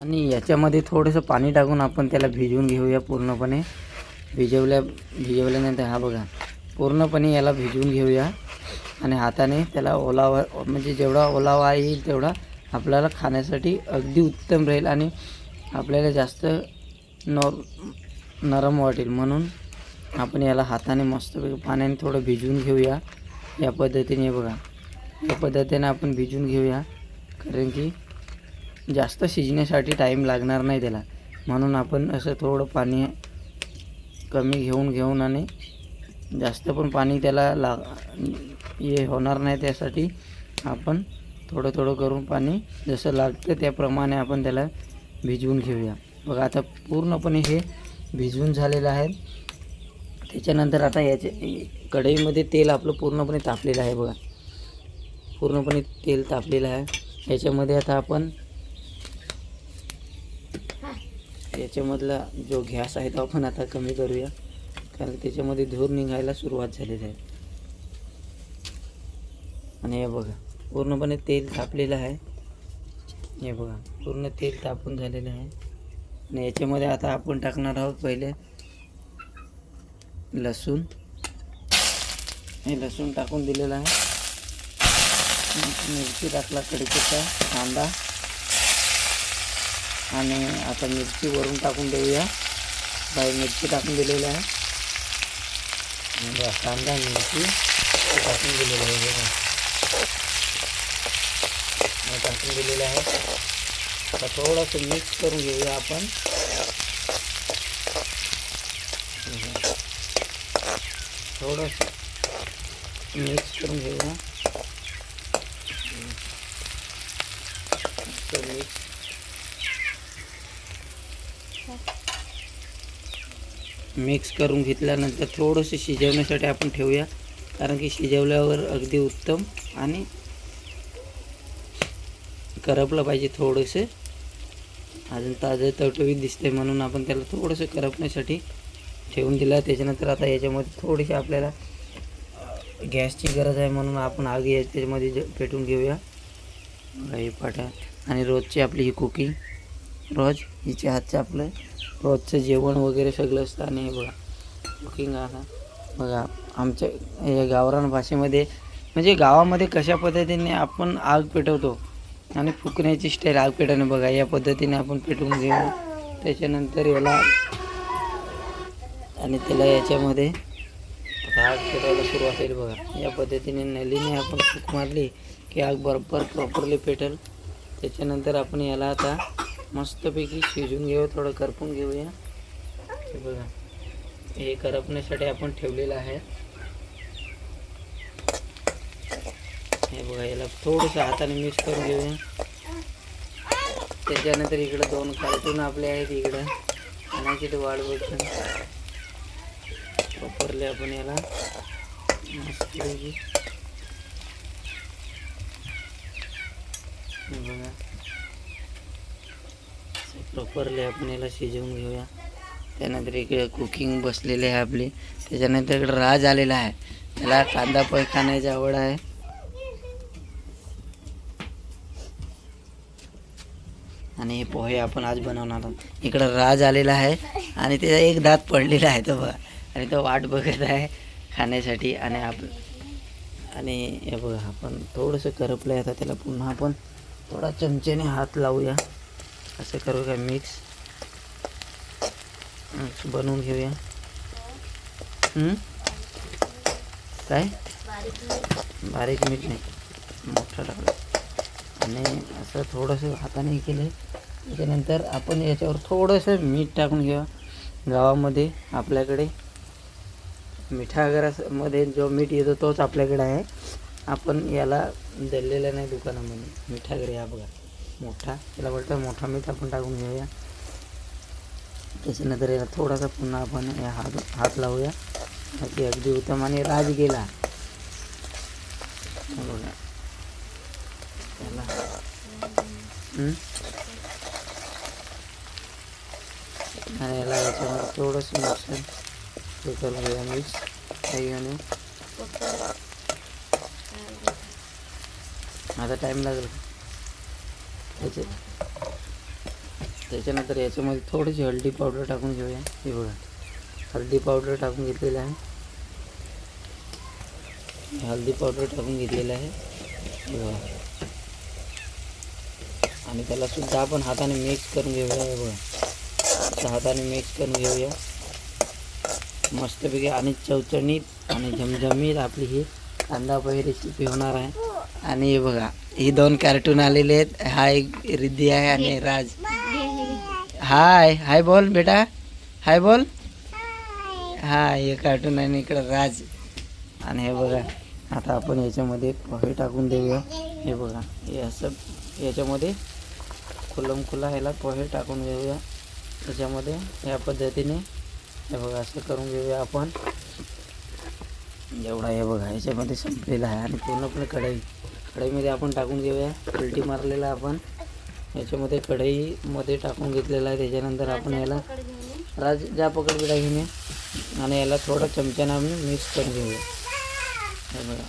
आणि याच्यामध्ये थोडंसं पाणी टाकून आपण त्याला भिजवून घेऊया पूर्णपणे. भिजवल्या भिजवल्यानंतर हा बघा पूर्णपणे याला भिजवून घेऊया. आणि हाताने त्याला ओलावा म्हणजे जेवढा ओलावा येईल तेवढा आपल्याला खाण्यासाठी अगदी उत्तम राहील आणि आपल्याला जास्त नॉ नरम वाटेल. म्हणून आपण याला हाताने मस्तपैकी पाण्याने थोडं भिजवून घेऊया. या पद्धतीने बघा या पद्धतीने आपण भिजवून घेऊया. कारण की जास्त शिजण्यासाठी टाईम लागणार नाही त्याला. म्हणून आपण असं थोडं पाणी कमी घेऊन घेऊन आणि जास्त पण पाणी त्याला ला हे होणार नाही त्यासाठी आपण थोडं थोडं करून पाणी जसं लागतं त्याप्रमाणे आपण त्याला भिजवून घेऊया. बघा आता पूर्णपणे हे भिजवून झालेलं आहे. त्याच्यानंतर आता याचे कढईमध्ये तेल आपलं पूर्णपणे तापलेलं आहे बघा. पूर्णपणे तेल तापलेलं आहे. याच्यामध्ये आता आपण याच्यामधला जो गॅस आहे तो आपण आता कमी करूया. कारण त्याच्यामध्ये धूर निघायला सुरुवात झालेली आहे. आणि हे बघा पूर्णपणे तेल तापलेलं आहे. हे बघा पूर्ण तेल तापून झालेलं आहे. आणि याच्यामध्ये आता आपण टाकणार आहोत पहिले लसूण. हे लसूण टाकून दिलेलं आहे. मिरची टाकला कडीपत्ता कांदा. आणि आता मिरची वरून टाकून देऊया बाई मिरची टाकून दिलेली आहे आणि बघा, कांदा मिरची हे टाकून दिलेलं आहे बघा हे टाकून दिलेलं आहे आता थोडंसं मिक्स करून घेऊया आपण थोडंसं मिक्स करून घेऊया मिक्स मिक्स करून घेतल्यानंतर थोडंसं शिजवण्यासाठी आपण ठेवूया. कारण की शिजवल्यावर अगदी उत्तम आणि करपलं पाहिजे थोडंसं. अजून ताजं टवटवीत दिसते म्हणून आपण त्याला थोडंसं करपण्यासाठी ठेवून दिलं. त्याच्यानंतर आता याच्यामध्ये थोडीशी आपल्याला गॅसची गरज आहे म्हणून आपण आग या- त्याच्यामध्ये पेटून घेऊया. हे पाठा आणि रोजची आपली ही कुकिंग. रोज हिच्या हातचं आपलं रोजचं जेवण वगैरे सगळं असतं आणि हे बघा कुकिंग आता बघा आमच्या या गावरान भाषेमध्ये म्हणजे गावामध्ये कशा पद्धतीने आपण आग पेटवतो आणि फुकण्याची स्टाईल आग पेटवणे बघा या पद्धतीने आपण पेटवून घेऊ. त्याच्यानंतर याला आणि त्याला याच्यामध्ये आग पेटायला सुरुवात होईल बघा. या पद्धतीने नलीने आपण फूक मारली की आग बरोबर प्रॉपरली पेटेल. त्याच्यानंतर आपण याला आता मस्तपैकी शिजून घेऊ थोडं करपून घेऊया. हे बघा हे करपण्यासाठी आपण ठेवलेलं आहे. हे बघा याला थोडंसं हाताने मिक्स करून घेऊया. त्याच्यानंतर इकडं दोन कार्टून आपले आहेत इकडं. आणि तर वाढ बघतो वापरले आपण याला. मस्तपैकी. बघा. प्रॉपरली आपण याला शिजवून घेऊया. त्यानंतर इकडे कुकिंग बसलेली आहे आपली. त्याच्यानंतर इकडे राज आलेला आहे. त्याला कांदा पोहे खाण्याची आवड आहे. आणि हे पोहे आपण आज बनवणार आहोत. इकडं राज आलेला आहे. आणि त्याचा एक दात पडलेला आहे तो बघा. आणि तो वाट बघत आहे खाण्यासाठी. आणि आप आणि हे बघा आपण थोडंसं करपलं आहे आता त्याला पुन्हा आपण थोडा चमच्याने हात लावूया. असं करू का मिक्स मिक्स बनवून घेऊया. काय? बारीक मीठ नाही. मोठं टाकलं आणि असं थोडंसं हाताने केलं त्याच्यानंतर आपण याच्यावर थोडंसं मीठ टाकून घेऊया. गावामध्ये आपल्याकडे मिठागरामध्ये जो मीठ येतो तोच आपल्याकडे आहे. आपण याला दललेला नाही दुकानामध्ये. मिठागरे हा बघा. मोठा त्याला बोलतं मोठा मीठ आपण टाकून घेऊया. त्याच्यानंतर याला थोडासा पुन्हा आपण या हात हात लावूया. बाकी अगदी उत्तम आणि राज गेला. बघा? आणि याला याच्यामध्ये थोडंसं मिक्सर हे करून घेऊया मिक्स काही आणि आता टाईम लागेल. त्याचे त्याच्यानंतर याच्यामध्ये थोडीशी हळदी पावडर टाकून घेऊया. हे बघा. हळदी पावडर टाकून घेतलेलं आहे. हळदी पावडर टाकून घेतलेलं आहे. बघा. आणि त्याला सुद्धा आपण हाताने मिक्स करून घेऊया. हे बघा. हाताने मिक्स करून घेऊया. मस्तपैकी आणि चवचणीत आणि झमझमीत आपली ही कांदा पोहे रेसिपी होणार आहे. आणि हे बघा ही दोन कार्टून आलेले आहेत. हा एक रिद्धी आहे आणि राज. हाय हाय बोल बेटा. हाय बोल. हा हे कार्टून आहे आणि इकडं राज. आणि हे बघा आता आपण याच्यामध्ये पोहे टाकून देऊया. हे बघा हे असं याच्यामध्ये खुलम खुला ह्याला पोहे टाकून घेऊया त्याच्यामध्ये या पद्धतीने हे बघा असं करून घेऊया आपण. एवढा हे बघा याच्यामध्ये संपलेला आहे आणि पूर्णपणे कढई. कढईमध्ये आपण टाकून घेऊया. उलटी मारलेला आपण. याच्यामध्ये कढईमध्ये टाकून घेतलेला आहे. त्याच्यानंतर आपण याला राज ज्या पकड बिडा घेणे आणि याला थोडं चमच्यानं आपण मिक्स करून घेऊया. हे बघा.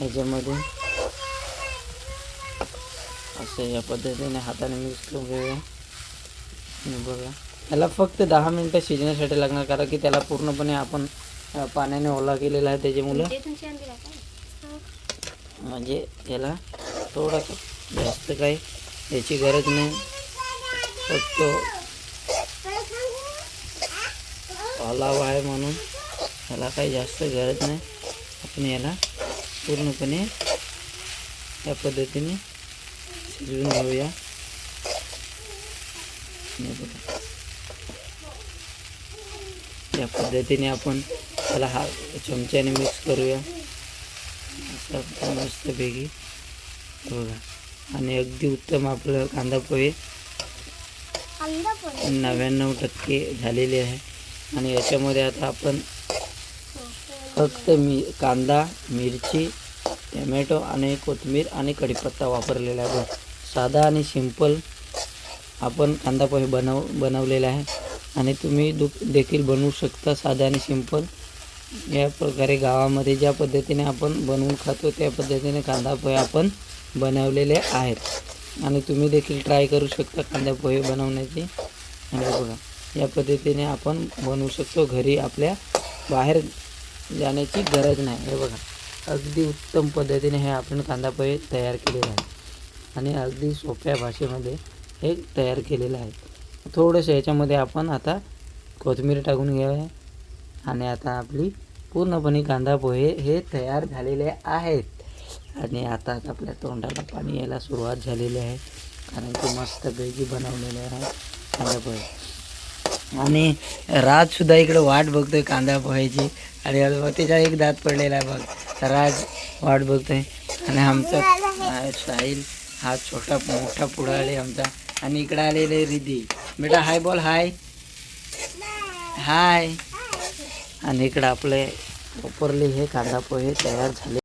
याच्यामध्ये असं या पद्धतीने हाताने मिक्स करून घेऊया. बघा. याला फक्त दहा मिनटं शिजण्यासाठी लागणार कारण की त्याला पूर्णपणे आपण पाण्याने ओला केलेला आहे त्याच्यामुळं. म्हणजे याला थोडंसं जास्त काही याची गरज नाही. फक्त ओलावा आहे म्हणून याला काही जास्त गरज नाही. आपण याला पूर्णपणे या पद्धतीने शिजवून घेऊया. या पद्धतीने आपण त्याला हा चमच्याने मिक्स करूया. असं मस्तपैकी बघा. आणि अगदी उत्तम आपलं कांदा पोहे. नव्याण्णव टक्के झालेले आहे. आणि याच्यामध्ये आता आपण फक्त मी कांदा मिरची टमॅटो आणि कोथिंबीर आणि कढीपत्ता वापरलेला आहे. साधा आणि सिंपल आपण कांदा पोहे बनव बनवलेला आहे. आणि तुम्ही दु देखील बनवू शकता साधा आणि सिंपल. या प्रकारे गावामध्ये ज्या पद्धतीने आपण बनवून खातो त्या पद्धतीने कांदा पोहे आपण बनवलेले आहेत. आणि तुम्ही देखील ट्राय करू शकता कांदा पोहे बनवण्याची. आणि बघा या पद्धतीने आपण बनवू शकतो घरी आपल्या बाहेर जाण्याची गरज नाही. हे बघा अगदी उत्तम पद्धतीने हे आपण कांदा पोहे तयार केलेले आहे आणि अगदी सोप्या भाषेमध्ये हे तयार केलेलं आहे थोडंसं याच्यामध्ये आपण आता कोथिंबीर टाकून घ्यावे. आणि आता आपली पूर्णपणे कांदा पोहे हे तयार झालेले आहेत. आणि आता आता आपल्या तोंडाला पाणी यायला सुरुवात झालेली आहे. कारण की मस्तपैकी बनवलेले आहे कांदा पोहे आणि राजसुद्धा इकडं वाट बघतोय कांदा पोह्याची आणि बघ त्याच्या एक दात पडलेला आहे बघ. राज वाट बघतोय. आणि आमचा साहिल हा छोटा मोठा पुढारी आमचा. आणि इकडं आलेले रिधी बेटा हाय बोल हाय हाय आणि इकडं आपले वापरले हे कांदा पोहे तयार झाले.